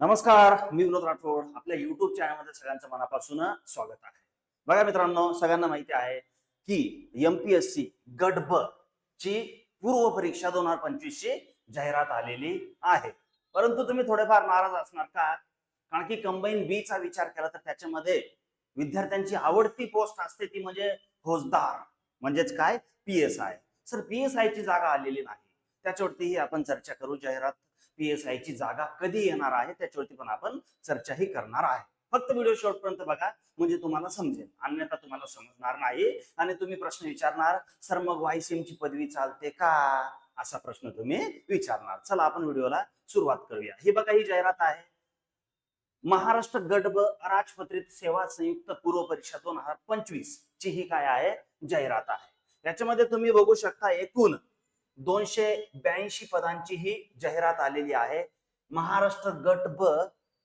नमस्कार मी विनोद राठोड. आपल्या युट्यूब चॅनलमध्ये सगळ्यांचं मनापासून स्वागत आहे. बघा मित्रांनो सगळ्यांना माहिती आहे की एमपीएससी सी ब ची पूर्व परीक्षा दोन हजार पंचवीस ची जाहिरात आलेली आहे. परंतु तुम्ही थोडेफार नाराज असणार का? कारण की कंबाईन बी चा विचार केला तर त्याच्यामध्ये विद्यार्थ्यांची आवडती पोस्ट असते ती म्हणजे फौजदार म्हणजेच काय? P S I sir P S I ची जागा आलेली नाही. त्याच्यावरतीही आपण चर्चा करू जाहिरात पी एस आयची जागा कधी येणार आहे त्याच्यावरती पण आपण चर्चाही करणार आहे. फक्त व्हिडिओ शेवटपर्यंत बघा म्हणजे तुम्हाला समजेल. अन्यथा तुम्हाला समजणार नाही आणि तुम्ही प्रश्न विचारणार सर मग वायसीएमची पदवी चालते का? असा प्रश्न तुम्ही विचारणार. चला आपण व्हिडिओला सुरुवात करूया. हे बघा ही जाहिरात आहे. महाराष्ट्र गट राजपत्रित सेवा संयुक्त पूर्व परीक्षा दोन हजार पंचवीस ची ही काय आहे? जाहिरात आहे. याच्यामध्ये तुम्ही बघू शकता एकूण दोनशे ब्याऐंशी पदांची ही जाहिरात आलेली आहे. महाराष्ट्र गट ब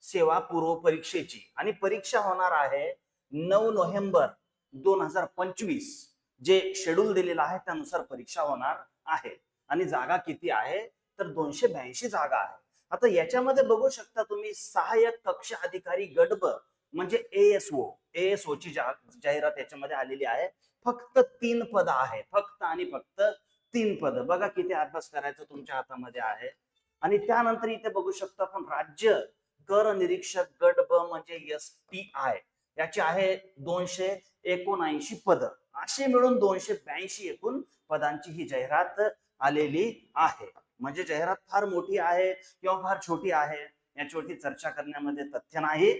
सेवा पूर्व परीक्षेची. आणि परीक्षा होणार आहे नऊ नोव्हेंबर दोन हजार पंचवीस. जे शेड्यूल दिलेलं आहे त्यानुसार परीक्षा होणार आहे. आणि जागा किती आहे? तर दोनशे ब्याऐंशी जागा आहे. आता याच्यामध्ये बघू शकता तुम्ही सहाय्यक कक्ष अधिकारी गट ब म्हणजे एएसओ एएसओ ची जा- जाहिरात याच्यामध्ये आलेली आहे. फक्त तीन पद आहे फक्त आणि फक्त तीन पद. बघा किती अभ्यास करायचं तुमच्या हातामध्ये आहे. आणि त्यानंतर इथे बघू शकतो आपण राज्य कर निरीक्षक गट ब म्हणजे एस पी आय याची आहे दोनशे एकोणऐंशी पद. असे मिळून दोनशे ब्याऐंशी एकूण पदांची ही जाहिरात आलेली आहे. म्हणजे जाहिरात फार मोठी आहे किंवा फार छोटी आहे याच्यावरती चर्चा करण्यामध्ये तथ्य नाही.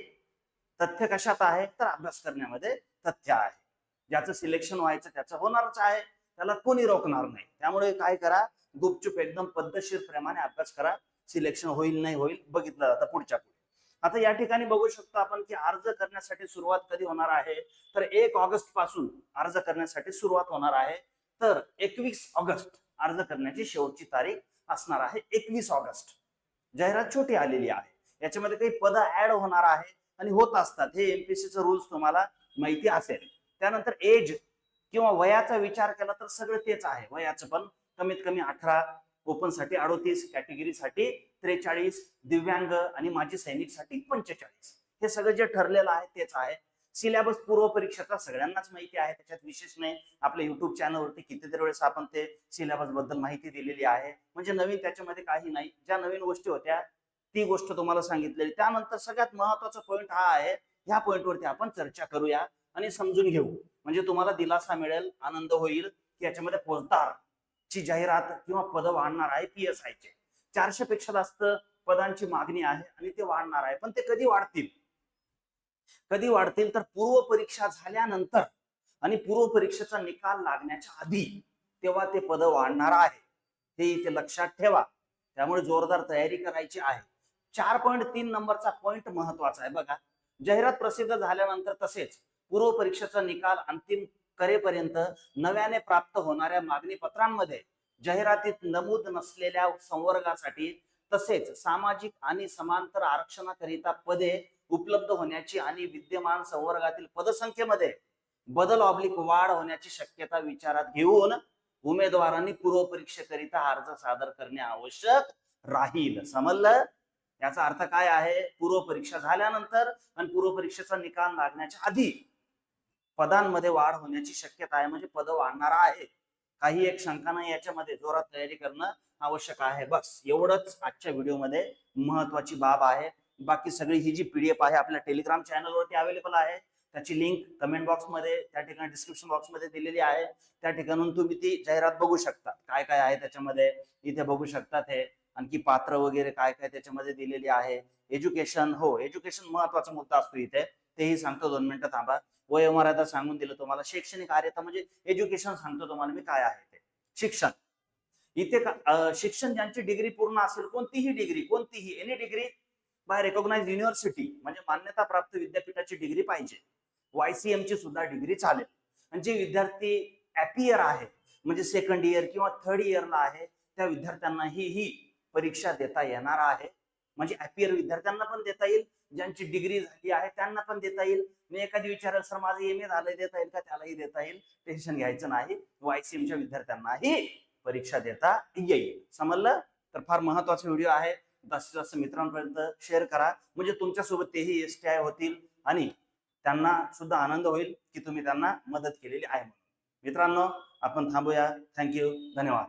तथ्य कशात आहे? तर अभ्यास करण्यामध्ये तथ्य आहे. ज्याचं सिलेक्शन व्हायचं त्याचं होणारच आहे. त्याला कोणी रोखणार नाही. त्यामुळे काय करा गुपचूप एकदम पद्धतशीर प्रेमाने अभ्यास करा. सिलेक्शन होईल नाही होईल बघितलं जातं पुढच्या पुढे. आता या ठिकाणी बघू शकतो आपण की अर्ज करण्यासाठी सुरुवात कधी होणार आहे? तर एक ऑगस्टपासून अर्ज करण्यासाठी सुरुवात होणार आहे. तर एकवीस ऑगस्ट अर्ज करण्याची शेवटची तारीख असणार आहे एकवीस ऑगस्ट. जाहिरात छोटी आलेली आहे. याच्यामध्ये काही पद ऍड होणार आहे आणि होत असतात. हे एमपीसीचं रूल्स तुम्हाला माहिती असेल. त्यानंतर एज किंवा वयाचा विचार केला तर सगळं तेच आहे. वयाचं पण कमीत कमी अठरा ओपनसाठी अडोतीस कॅटेगरीसाठी त्रेचाळीस दिव्यांग आणि माजी सैनिकसाठी पंचेचाळीस. हे सगळं जे ठरलेलं आहे तेच आहे. सिलेबस पूर्व परीक्षेचा सगळ्यांनाच माहिती आहे. त्याच्यात विशेष नाही. आपल्या युट्यूब चॅनलवरती कितीतरी वेळेस आपण ते सिलेबसबद्दल माहिती दिलेली आहे. म्हणजे नवीन त्याच्यामध्ये काही नाही. ज्या नवीन गोष्टी होत्या ती गोष्ट तुम्हाला सांगितलेली. त्यानंतर सगळ्यात महत्त्वाचा पॉईंट हा आहे. ह्या पॉईंटवरती आपण चर्चा करूया. आणि समजून घेऊ. म्हणजे तुम्हाला दिलासा मिळेल आनंद होईल की याच्यामध्ये फौजदार ची जाहिरात किंवा पद वाढणार आहे पी एस आयचे चारशे पेक्षा जास्त पदांची मागणी आहे आणि ते वाढणार आहे. पण ते कधी वाढतील? कधी वाढतील? तर पूर्व परीक्षा झाल्यानंतर आणि पूर्व परीक्षेचा निकाल लागण्याच्या आधी तेव्हा ते पद वाढणार आहे. हे इथे लक्षात ठेवा. त्यामुळे जोरदार तयारी करायची आहे. चार पॉईंट तीन नंबरचा पॉईंट महत्त्वाचा आहे बघा. जाहिरात प्रसिद्ध झाल्यानंतर तसेच पूर्व परीक्षेचा निकाल अंतिम करेपर्यंत नव्याने प्राप्त होणाऱ्या मागणी पत्रांमध्ये जाहिरातीत नमूद नसलेल्या संवर्गासाठी तसेच सामाजिक आणि समांतर आरक्षणाकरिता पदे उपलब्ध होण्याची आणि विद्यमान संवर्गातील पदसंख्येमध्ये बदल ऑब्लिक वाढ होण्याची शक्यता विचारात घेऊन उमेदवारांनी पूर्व परीक्षेकरिता अर्ज सादर करणे आवश्यक राहील. समजलं? याचा अर्थ काय आहे? पूर्व परीक्षा झाल्यानंतर आणि पूर्व परीक्षेचा निकाल लागण्याच्या आधी पदांमध्ये वाढ होण्याची शक्यता आहे म्हणजे पद वाढणार आहे. काही एक शंका नाही याच्यामध्ये जोरात तयारी करणं आवश्यक आहे. बस एवढंच आजच्या व्हिडिओमध्ये महत्वाची बाब आहे. बाकी सगळी ही जी पीडीएफ आहे आपल्या टेलिग्राम चॅनलवरती अवेलेबल आहे. त्याची लिंक कमेंट बॉक्समध्ये त्या ठिकाणी डिस्क्रिप्शन बॉक्समध्ये दिलेली आहे. त्या ठिकाणून तुम्ही ती जाहिरात बघू शकता काय काय आहे त्याच्यामध्ये? इथे बघू शकतात हे. आणखी पात्र वगैरे काय काय त्याच्यामध्ये दिलेली आहे? एज्युकेशन हो एज्युकेशन महत्त्वाचा मुद्दा असतो इथे. तेही सांगतो दोन मिनिटं थांबा. वयोमर्यादा सांगून दिलं तुम्हाला. शैक्षणिक आर्यता म्हणजे एज्युकेशन सांगतो तुम्हाला मी काय आहे ते. शिक्षण. इथे का- शिक्षण ज्यांची डिग्री पूर्ण असेल कोणतीही डिग्री कोणतीही any degree by recognise university म्हणजे मान्यता प्राप्त विद्यापीठाची डिग्री पाहिजे. वायसीएम ची सुद्धा डिग्री चालेल. आणि जे विद्यार्थी ऍपियर आहे म्हणजे सेकंड इयर किंवा थर्ड इयरला आहे त्या विद्यार्थ्यांनाही ही परीक्षा देता येणार आहे. म्हणजे ऍपियर विद्यार्थ्यांना पण देता येईल ज्यांची डिग्री झाली आहे त्यांना पण देता येईल. मी एखादी विचारलं सर माझं एम ए झालंय देता येईल का? त्यालाही देता येईल. टेन्शन घ्यायचं नाही. वायसीएमच्या विद्यार्थ्यांनाही परीक्षा देता येईल. समजलं? तर फार महत्त्वाचा व्हिडिओ आहे. जास्तीत जास्त मित्रांपर्यंत शेअर करा. म्हणजे तुमच्यासोबत तेही एस टी आय होतील आणि त्यांना सुद्धा आनंद होईल की तुम्ही त्यांना मदत केलेली आहे मित्रांनो आपण थांबूया. थँक्यू धन्यवाद.